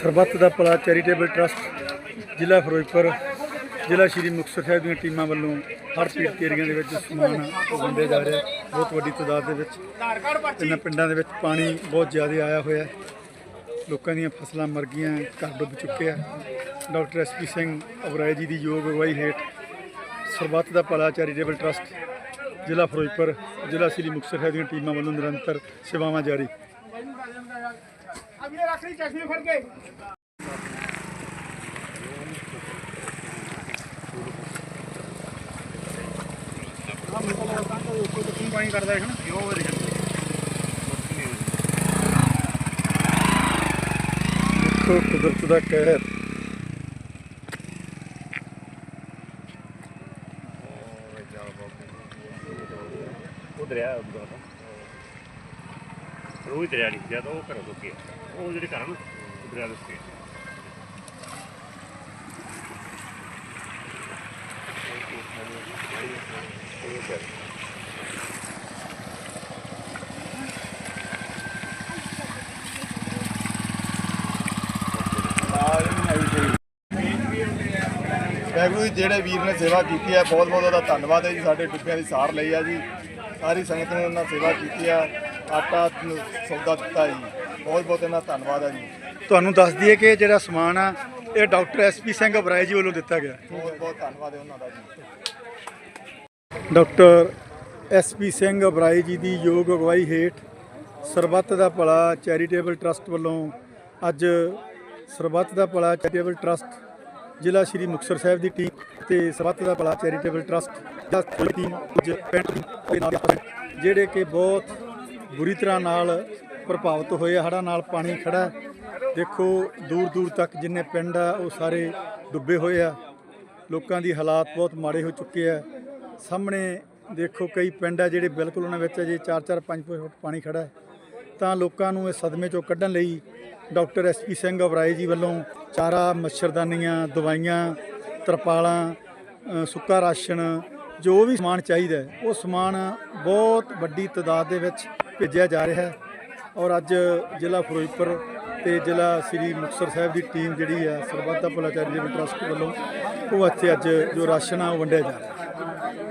ਸਰਬੱਤ ਦਾ ਭਲਾ charitable trust, ਜ਼ਿਲ੍ਹਾ ਫਿਰੋਜ਼ਪੁਰ, ਜ਼ਿਲ੍ਹਾ ਸ਼੍ਰੀ ਮੁਕਤਸਰ ਸਾਹਿਬ ਦੀਆਂ ਟੀਮਾਂ ਵੱਲੋਂ ਹਰ ਪੀੜਤ ਏਰੀਆ ਦੇ ਵਿੱਚ ਸਮਾਨ ਵੰਡਿਆ ਜਾ ਰਿਹਾ ਬਹੁਤ ਵੱਡੀ ਤਾਦਾਦ ਦੇ ਵਿੱਚ, ਇਹਨਾਂ ਪਿੰਡਾਂ ਦੇ ਵਿੱਚ ਪਾਣੀ ਬਹੁਤ ਜ਼ਿਆਦਾ ਆਇਆ ਹੋਇਆ ਹੈ। ਲੋਕਾਂ ਦੀਆਂ ਫਸਲਾਂ ਮਰ ਗਈਆਂ ਘਰ ਡੁੱਬ ਚੁੱਕੇ ਆ। ਡਾਕਟਰ ਐਸਪੀ ਸਿੰਘ ਅਬਰਾਏ ਜੀ ਦੀ ਯੋਗ ਅਗਵਾਈ ਹੇਠ ਸਰਬੱਤ ਦਾ ਭਲਾ ਚੈਰੀਟੇਬਲ ਟਰਸਟ ਜ਼ਿਲ੍ਹਾ ਫਿਰੋਜ਼ਪੁਰ ਜ਼ਿਲ੍ਹਾ ਸ਼੍ਰੀ ਮੁਕਤਸਰ ਸਾਹਿਬ ਦੀਆਂ ਟੀਮਾਂ ਵੱਲੋਂ ਨਿਰੰਤਰ ਸੇਵਾਵਾਂ ਜਾਰੀ। ਪਾਣੀ ਕਰਦਾ ਹੈ ਨਾ ਜੋ ਦੇਖੋ ਕੁਦਰਤ ਦਾ ਕਹਿਰ। ਉਹ ਦਰਿਆ ਉਧਰ ਰੋਈ ਦਰਿਆ ਨਹੀਂ ਜ਼ਿਆਦਾ ਉਹ ਘਰੋਂ ਦੁੱਕੇ ਉਹ ਜਿਹੜੇ ਘਰ ਨੂੰ ਦਰਿਆ ਦੇ ਉੱਤੇ ਵਾਹਿਗੁਰੂ ਜੀ ਜਿਹੜੇ ਵੀਰ ਨੇ ਸੇਵਾ ਕੀਤੀ ਹੈ ਬਹੁਤ ਬਹੁਤ ਉਹਦਾ ਧੰਨਵਾਦ ਹੈ ਜੀ ਸਾਡੇ ਡੁੱਬਿਆਂ ਦੀ ਸਾਰ ਲਈ ਆ ਜੀ। ਸਾਰੀ ਸੰਗਤ ਨੇ ਉਹਨਾਂ ਸੇਵਾ ਕੀਤੀ ਆ ਆਟਾ ਸੌਦਾ ਦਿੱਤਾ ਜੀ। ਬਹੁਤ ਬਹੁਤ ਇਹਨਾਂ ਧੰਨਵਾਦ ਹੈ ਜੀ। ਤੁਹਾਨੂੰ ਦੱਸ ਦਈਏ ਕਿ ਜਿਹੜਾ ਸਮਾਨ ਆ ਇਹ ਡਾਕਟਰ ਐਸਪੀ ਸਿੰਘ ਅਬਰਾਏ ਜੀ ਵੱਲੋਂ ਦਿੱਤਾ ਗਿਆ। ਬਹੁਤ ਬਹੁਤ ਧੰਨਵਾਦ ਹੈ ਉਹਨਾਂ ਦਾ ਜੀ। ਡਾਕਟਰ ਐਸਪੀ ਸਿੰਘ ਅਬਰਾਏ ਜੀ ਦੀ ਯੋਗ ਅਗਵਾਈ ਹੇਠ ਸਰਬੱਤ ਦਾ ਭਲਾ ਚੈਰੀਟੇਬਲ ਟਰਸਟ ਵੱਲੋਂ ਅੱਜ ਸਰਬੱਤ ਦਾ ਭਲਾ ਚੈਰੀਟੇਬਲ ਟਰਸਟ ਜ਼ਿਲ੍ਹਾ ਸ਼੍ਰੀ ਮੁਕਤਸਰ ਸਾਹਿਬ ਦੀ ਟੀਮ ਤੇ ਸਰਬੱਤ ਦਾ ਭਲਾ ਚੈਰੀਟੇਬਲ ਟਰਸਟ ਦਾ ਟੀਮ ਅੱਜ ਪਿੰਡ ਦੇ ਨਾਲ ਜਿਹੜੇ ਕਿ ਬਹੁਤ ਬੁਰੀ ਤਰ੍ਹਾਂ ਨਾਲ ਪ੍ਰਭਾਵਿਤ ਹੋਏ ਆ, ਹੜ੍ਹਾਂ ਨਾਲ ਪਾਣੀ ਖੜਾ ਦੇਖੋ, ਦੂਰ ਦੂਰ ਤੱਕ ਜਿੰਨੇ ਪਿੰਡ ਆ, ਉਹ ਸਾਰੇ ਡੁੱਬੇ ਹੋਏ ਆ। ਲੋਕਾਂ ਦੀ ਹਾਲਾਤ ਬਹੁਤ ਮਾੜੇ ਹੋ ਚੁੱਕੇ ਆ। ਸਾਹਮਣੇ ਦੇਖੋ, ਕਈ ਪਿੰਡ ਆ ਜਿਹੜੇ ਬਿਲਕੁਲ ਉਹਨਾਂ ਵਿੱਚ ਅਜੇ 4-4 5 ਫੁੱਟ ਪਾਣੀ ਖੜਾ ਹੈ। ਤਾਂ ਲੋਕਾਂ ਨੂੰ ਇਸ ਸਦਮੇ ਚੋਂ ਕੱਢਣ ਲਈ ਡਾਕਟਰ ਐਸਪੀ ਸਿੰਘ ਅਬਰਾਏ ਜੀ ਵੱਲੋਂ ਚਾਰਾ, ਮੱਛਰਦਾਨੀਆਂ, ਦਵਾਈਆਂ, ਤਰਪਾਲਾਂ ਸੁੱਕਾ ਰਾਸ਼ਨ, ਜੋ ਵੀ ਸਮਾਨ ਚਾਹੀਦਾ ਉਹ ਸਮਾਨ ਬਹੁਤ ਵੱਡੀ ਤਾਦਾਦ ਦੇ ਵਿੱਚ ਭੇਜਿਆ ਜਾ ਰਿਹਾ ਹੈ। ਔਰ ਅੱਜ ਜ਼ਿਲ੍ਹਾ ਫਿਰੋਜ਼ਪੁਰ ਤੇ ਜ਼ਿਲ੍ਹਾ ਸ੍ਰੀ ਮੁਕਤਸਰ ਸਾਹਿਬ ਦੀ ਟੀਮ ਜਿਹੜੀ ਆ, ਸਰਬੱਤ ਦਾ ਭਲਾ ਟਰਸਟ ਵੱਲੋਂ ਉਹ ਇੱਥੇ ਅੱਜ ਜੋ ਰਾਸ਼ਨ ਆ, ਉਹ ਵੰਡਿਆ ਜਾ ਰਿਹਾ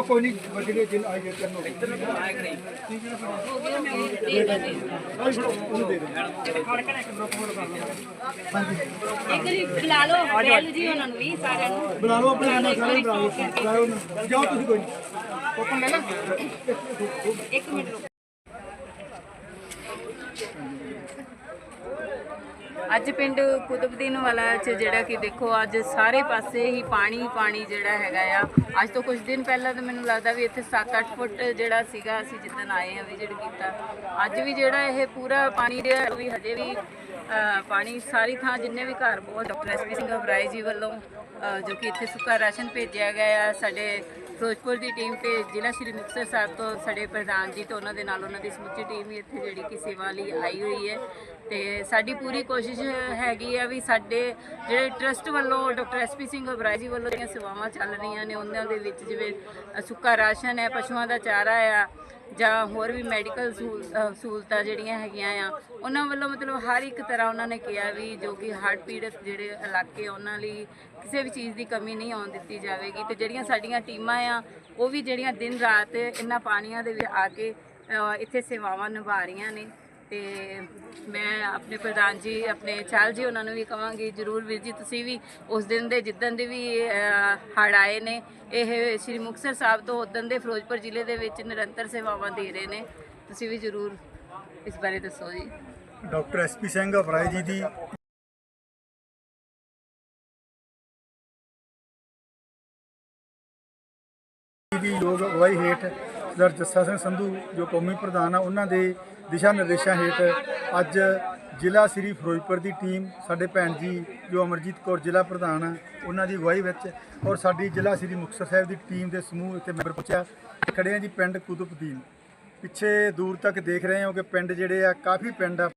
ਕੋਈ ਨਹੀਂ ਜਿਹੜੇ ਦਿਨ ਆਏ ਕਰਨੋ ਇੱਕ ਵਾਰੀ ਬੁਲਾ ਲਓ ਬੈਲ ਜੀ ਉਹਨਾਂ ਨੂੰ ਵੀ ਸਾਰਿਆਂ ਨੂੰ ਬੁਲਾ ਲਓ ਆਪਣੇ ਨਾਲ ਸਾਰੇ ਬੁਲਾ ਲਓ। ਬੁਲਾਓ ਉਹਨਾਂ ਨੂੰ। ਜਾਓ ਤੁਸੀਂ ਕੋਈ ਨਹੀਂ ਓਪਨ ਲੈ ਲੈ। ਇੱਕ ਮਿੰਟ ਰੁਕੋ। ਅੱਜ ਪਿੰਡ ਕੁਤਬਦੀਨ ਵਾਲਾ ਚ ਜਿਹੜਾ ਕਿ ਦੇਖੋ ਅੱਜ ਸਾਰੇ ਪਾਸੇ ਹੀ ਪਾਣੀ ਪਾਣੀ ਜਿਹੜਾ ਹੈਗਾ ਆ। ਅੱਜ ਤੋਂ ਕੁਝ ਦਿਨ ਪਹਿਲਾਂ ਤਾਂ ਮੈਨੂੰ ਲੱਗਦਾ ਵੀ ਇੱਥੇ 7-8 ਫੁੱਟ ਜਿਹੜਾ ਸੀਗਾ ਅਸੀਂ ਜਿੱਦਣ ਆਏ ਆ ਵਿਜ਼ਿਟ ਕੀਤਾ। ਅੱਜ ਵੀ ਜਿਹੜਾ ਇਹ ਪੂਰਾ ਪਾਣੀ ਰਿਹਾ ਵੀ ਹਜੇ ਵੀ ਪਾਣੀ ਸਾਰੀ ਥਾਂ ਜਿੰਨੇ ਵੀ ਘਰ ਬਹੁਤ ਡਾਕਟਰ ਐਸਪੀ ਸਿੰਘ ਅਬਰਾਏ ਜੀ ਵੱਲੋਂ ਜੋ ਕਿ ਇੱਥੇ ਸੁੱਕਾ ਰਾਸ਼ਨ ਭੇਜਿਆ ਗਿਆ ਆ, ਸਾਡੇ ਫਿਰੋਜ਼ਪੁਰ ਦੀ ਟੀਮ ਤੇ ਜ਼ਿਲ੍ਹਾ ਸ਼੍ਰੀ ਮੁਕਤਸਰ ਸਾਹਿਬ ਤੋਂ ਸਾਡੇ ਪ੍ਰਧਾਨ ਜੀ ਤੋਂ ਉਹਨਾਂ ਦੇ ਨਾਲ ਉਹਨਾਂ ਦੀ ਸਮੁੱਚੀ ਟੀਮ ਵੀ ਇੱਥੇ ਜਿਹੜੀ ਕਿ ਸੇਵਾ ਲਈ ਆਈ ਹੋਈ ਹੈ। ਤੇ ਸਾਡੀ ਪੂਰੀ ਕੋਸ਼ਿਸ਼ ਹੈਗੀ ਆ ਵੀ ਸਾਡੇ ਜਿਹੜੇ ਟਰਸਟ ਵੱਲੋਂ ਡਾਕਟਰ ਐਸਪੀ ਸਿੰਘ ਅਬਰਾਏ ਜੀ ਵੱਲੋਂ ਜਿਹੜੀਆਂ ਸੇਵਾਵਾਂ ਚੱਲ ਰਹੀਆਂ ਨੇ, ਉਹਨਾਂ ਦੇ ਵਿੱਚ ਜਿਵੇਂ ਸੁੱਕਾ ਰਾਸ਼ਨ ਹੈ, ਪਸ਼ੂਆਂ ਦਾ ਚਾਰਾ ਆ, ਜਾਂ ਹੋਰ ਵੀ ਮੈਡੀਕਲ ਸਹੂਲਤਾਂ ਜਿਹੜੀਆਂ ਹੈਗੀਆਂ ਆ, ਉਹਨਾਂ ਵੱਲੋਂ ਮਤਲਬ ਹਰ ਇੱਕ ਤਰ੍ਹਾਂ ਉਹਨਾਂ ਨੇ ਕਿਹਾ ਵੀ ਜੋ ਕਿ ਹੜ੍ਹ ਪੀੜਤ ਜਿਹੜੇ ਇਲਾਕੇ ਉਹਨਾਂ ਲਈ ਕਿਸੇ ਵੀ ਚੀਜ਼ ਦੀ ਕਮੀ ਨਹੀਂ ਆਉਣ ਦਿੱਤੀ ਜਾਵੇਗੀ। ਤੇ ਜਿਹੜੀਆਂ ਸਾਡੀਆਂ ਟੀਮਾਂ ਆ, ਉਹ ਵੀ ਜਿਹੜੀਆਂ ਦਿਨ ਰਾਤ ਇਹਨਾਂ ਪਾਣੀਆਂ ਦੇ ਵਿੱਚ ਆ ਕੇ ਇੱਥੇ ਸੇਵਾਵਾਂ ਨਿਭਾ ਰਹੀਆਂ ਨੇ। ਤੇ ਮੈਂ ਆਪਣੇ ਪ੍ਰਧਾਨ ਜੀ, ਆਪਣੇ ਚਾਲ ਜੀ ਉਹਨਾਂ ਨੂੰ ਵੀ ਕਵਾਂਗੀ ਜਰੂਰ ਵੀਰ ਜੀ, ਤੁਸੀਂ ਵੀ ਉਸ ਦਿਨ ਦੇ ਜਿੱਦਣ ਦੇ ਵੀ ਹੜ ਆਏ ਨੇ, ਇਹ ਸ੍ਰੀ ਮੁਕਤਸਰ ਸਾਹਿਬ ਤੋਂ ਉਦਣ ਦੇ ਫਿਰੋਜ਼ਪੁਰ ਜ਼ਿਲ੍ਹੇ ਦੇ ਵਿੱਚ ਨਿਰੰਤਰ ਸੇਵਾਵਾਂ ਦੇ ਰਹੇ ਨੇ, ਤੁਸੀਂ ਵੀ ਜ਼ਰੂਰ ਇਸ ਬਾਰੇ ਦੱਸੋ ਜੀ। ਡਾਕਟਰ ਐਸਪੀ ਸਿੰਘ ਅਬਰਾਏ ਜੀ ਦੀ ਦੀ ਯੋਗ ਅਗਵਾਈ ਹੇਠ ਸਰਦਾਰ ਜੱਸਾ ਸਿੰਘ ਸੰਧੂ, ਜੋ ਕੌਮੀ ਪ੍ਰਧਾਨ ਆ, ਉਹਨਾਂ ਦੇ ਦਿਸ਼ਾ ਨਿਰਦੇਸ਼ਾਂ ਹੇਠ ਅੱਜ ਜ਼ਿਲ੍ਹਾ ਸ੍ਰੀ ਫਿਰੋਜ਼ਪੁਰ ਦੀ ਟੀਮ, ਸਾਡੇ ਭੈਣ ਜੀ ਜੋ ਅਮਰਜੀਤ ਕੌਰ ਜ਼ਿਲ੍ਹਾ ਪ੍ਰਧਾਨ ਆ, ਉਹਨਾਂ ਦੀ ਅਗਵਾਈ ਵਿੱਚ ਔਰ ਸਾਡੀ ਜ਼ਿਲ੍ਹਾ ਸ੍ਰੀ ਮੁਕਤਸਰ ਸਾਹਿਬ ਦੀ ਟੀਮ ਦੇ ਸਮੂਹ ਇੱਥੇ ਮੈਂਬਰ ਪਹੁੰਚਿਆ। ਖੜੇ ਆ ਜੀ ਪਿੰਡ ਕੁਤਬਦੀਨ ਪਿੱਛੇ ਦੂਰ ਤੱਕ ਦੇਖ ਰਹੇ ਹੋ ਕਿ ਪਿੰਡ ਜਿਹੜੇ ਆ, ਕਾਫੀ ਪਿੰਡ ਆ